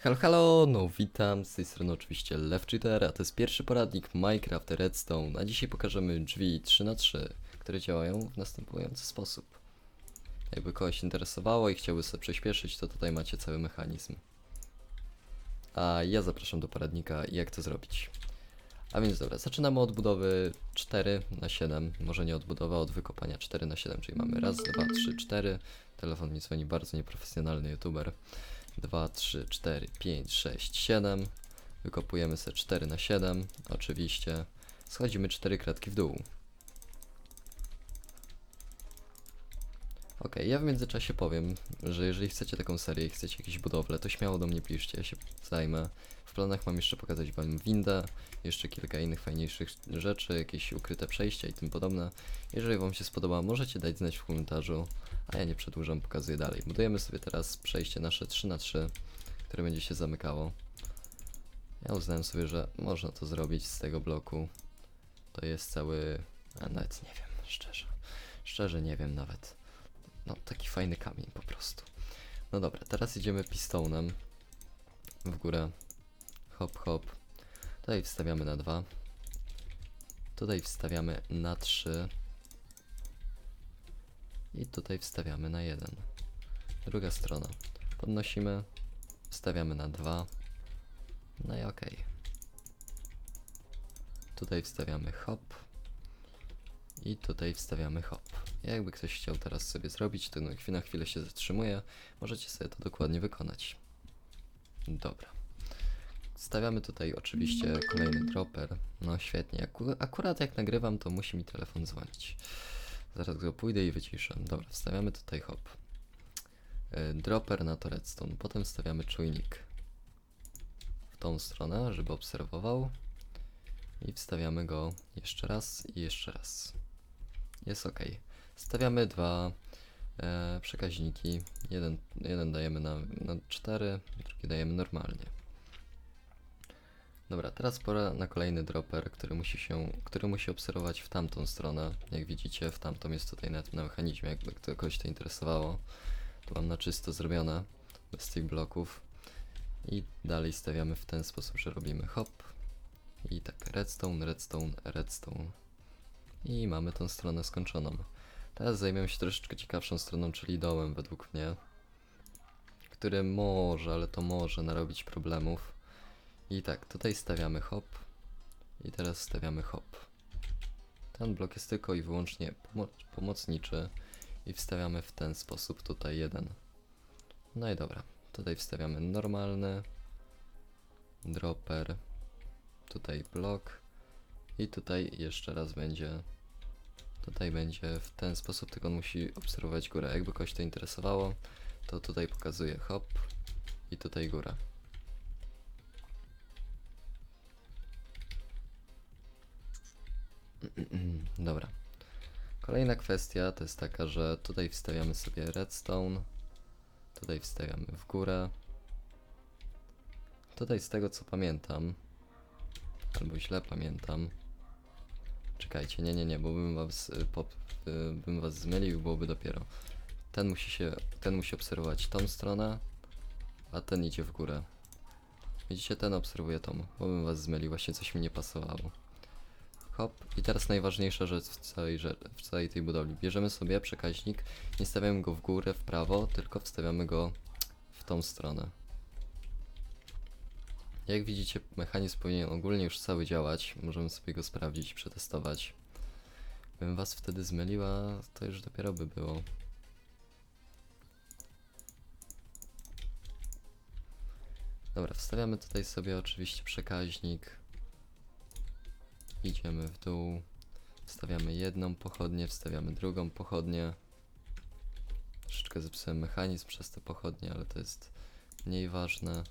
Halo, halo, no witam, z tej strony oczywiście LevCheater, a to jest pierwszy poradnik Minecraft Redstone, a dzisiaj pokażemy drzwi 3x3, które działają w następujący sposób. Jakby kogoś interesowało i chciałby sobie przyspieszyć, to tutaj macie cały mechanizm. A ja zapraszam do poradnika jak to zrobić. A więc dobra, zaczynamy od budowy 4 na 7 może nie od budowy, od wykopania 4 na 7 czyli mamy raz, dwa, trzy, cztery. Telefon mi dzwoni, bardzo nieprofesjonalny youtuber. 2, 3, 4, 5, 6, 7. Wykopujemy sobie 4 na 7, oczywiście. Schodzimy 4 kratki w dół. Ok, ja w międzyczasie powiem, że jeżeli chcecie taką serię i chcecie jakieś budowle, to śmiało do mnie piszcie, ja się zajmę. W planach mam jeszcze pokazać wam windę, jeszcze kilka innych fajniejszych rzeczy, jakieś ukryte przejścia i tym podobne. Jeżeli wam się spodoba, możecie dać znać w komentarzu, a ja nie przedłużam, pokazuję dalej. Budujemy sobie teraz przejście nasze 3 na 3 które będzie się zamykało. Ja uznałem sobie, że można to zrobić z tego bloku. To jest cały... a nawet nie wiem, szczerze. Szczerze nie wiem nawet. No, taki fajny kamień po prostu. No dobra, teraz idziemy pistonem w górę. Hop, hop. Tutaj wstawiamy na 2. Tutaj wstawiamy na 3. I tutaj wstawiamy na 1. Druga strona. Podnosimy, wstawiamy na 2. No i ok. Tutaj wstawiamy hop. I tutaj wstawiamy hop. Jakby ktoś chciał teraz sobie zrobić, to na chwilę, na chwilę się zatrzymuje. Możecie sobie to dokładnie wykonać. Dobra. Stawiamy tutaj oczywiście kolejny dropper. No świetnie. Aku- akurat jak nagrywam, to musi mi telefon dzwonić. Zaraz go pójdę i wyciszę. Dobra, wstawiamy tutaj hop. Y, Dropper na to redstone. Potem wstawiamy czujnik w tą stronę, żeby obserwował. I wstawiamy go jeszcze raz i jeszcze raz. Jest ok. Stawiamy dwa e, przekaźniki. Jeden, jeden dajemy na, na 4, drugi dajemy normalnie. Dobra, teraz pora na kolejny dropper, który musi się, który musi obserwować w tamtą stronę. Jak widzicie, w tamtą jest tutaj na na mechanizmie, jakby kogoś to interesowało. Tu mam na czysto zrobione, bez tych bloków. I dalej stawiamy w ten sposób, że robimy hop. I tak, redstone, redstone, redstone. I mamy tą stronę skończoną. Teraz zajmiemy się troszeczkę ciekawszą stroną, czyli dołem według mnie. Który może, ale to może narobić problemów. I tak, tutaj stawiamy hop. I teraz stawiamy hop. Ten blok jest tylko i wyłącznie pomo pomocniczy. I wstawiamy w ten sposób tutaj jeden. No i dobra. Tutaj wstawiamy normalny. Dropper. Tutaj blok. I tutaj jeszcze raz będzie. Tutaj będzie w ten sposób, tylko on musi obserwować górę. Jakby kogoś to interesowało, to tutaj pokazuje hop. I tutaj góra. Dobra. Kolejna kwestia to jest taka, że tutaj wstawiamy sobie redstone, tutaj wstawiamy w górę. Tutaj z tego co pamiętam, albo źle pamiętam. Czekajcie, nie, nie, nie, bo bym was, y, pop, y, bym was zmylił, byłoby dopiero. Ten musi się, ten musi obserwować tą stronę, a ten idzie w górę. Widzicie, ten obserwuje tą, bo bym was zmylił, właśnie coś mi nie pasowało. Hop. I teraz najważniejsza rzecz w całej, w całej tej budowli. Bierzemy sobie przekaźnik, nie stawiamy go w górę, w prawo, tylko wstawiamy go w tą stronę. Jak widzicie, mechanizm powinien ogólnie już cały działać. Możemy sobie go sprawdzić, przetestować. Bym was wtedy zmyliła, to już dopiero by było. Dobra, wstawiamy tutaj sobie oczywiście przekaźnik. Idziemy w dół. Wstawiamy jedną pochodnię, wstawiamy drugą pochodnię. Troszeczkę zepsułem mechanizm przez te pochodnie, ale to jest mniej ważne.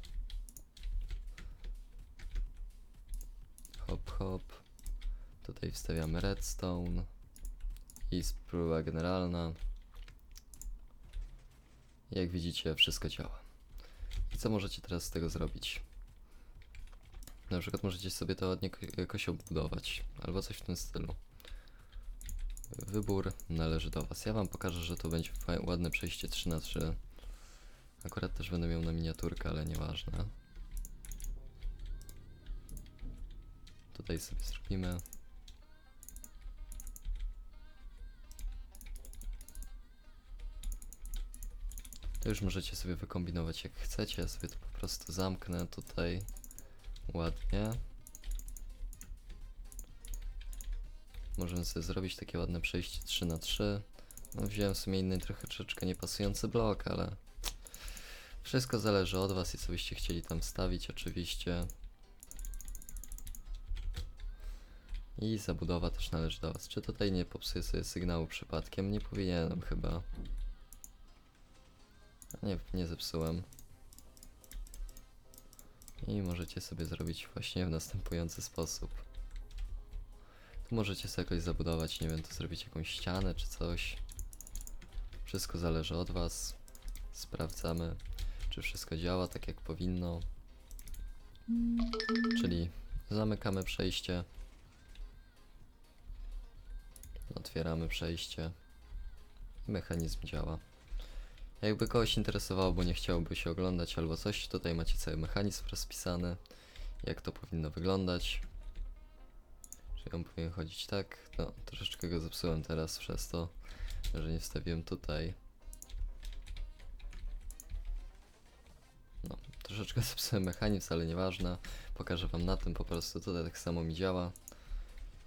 Hop, hop. Tutaj wstawiamy redstone. I spróba generalna. Jak widzicie, wszystko działa. I co możecie teraz z tego zrobić? Na przykład możecie sobie to ładnie ko- jakoś obudować, albo coś w tym stylu. Wybór należy do Was. Ja Wam pokażę, że to będzie ładne przejście 3 na 3 Akurat też będę miał na miniaturkę, ale nieważne. Tutaj sobie zrobimy. To już możecie sobie wykombinować jak chcecie. Ja sobie to po prostu zamknę tutaj ładnie. Możemy sobie zrobić takie ładne przejście 3 na 3 No wziąłem w sumie inny trochę troszeczkę niepasujący blok, ale wszystko zależy od was i co byście chcieli tam stawić oczywiście. I zabudowa też należy do was. Czy tutaj nie popsuję sobie sygnału przypadkiem? Nie powinienem chyba. Nie, nie zepsułem. I możecie sobie zrobić właśnie w następujący sposób. Tu możecie sobie jakoś zabudować, nie wiem, tu zrobić jakąś ścianę czy coś. Wszystko zależy od Was. Sprawdzamy, czy wszystko działa tak jak powinno. Czyli zamykamy przejście. Otwieramy przejście. Mechanizm działa. Jakby kogoś interesowało, bo nie chciałby się oglądać albo coś, tutaj macie cały mechanizm rozpisany, jak to powinno wyglądać. Czy on powinien chodzić tak? No, troszeczkę go zepsułem teraz przez to, że nie wstawiłem tutaj. No, troszeczkę zepsułem mechanizm, ale nieważne. Pokażę wam na tym, po prostu tutaj tak samo mi działa.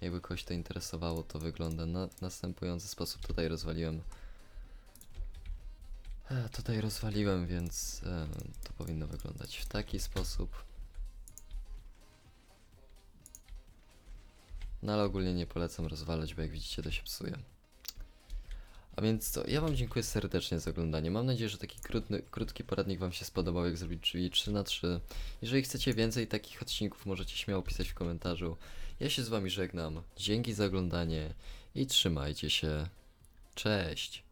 Jakby kogoś to interesowało, to wygląda na następujący sposób. Tutaj rozwaliłem. E, tutaj rozwaliłem, więc e, to powinno wyglądać w taki sposób. No ale ogólnie nie polecam rozwalać, bo jak widzicie to się psuje. A więc co, ja wam dziękuję serdecznie za oglądanie. Mam nadzieję, że taki krótny, krótki poradnik wam się spodobał, jak zrobić drzwi 3 na 3 Jeżeli chcecie więcej takich odcinków, możecie śmiało pisać w komentarzu. Ja się z wami żegnam. Dzięki za oglądanie i trzymajcie się. Cześć!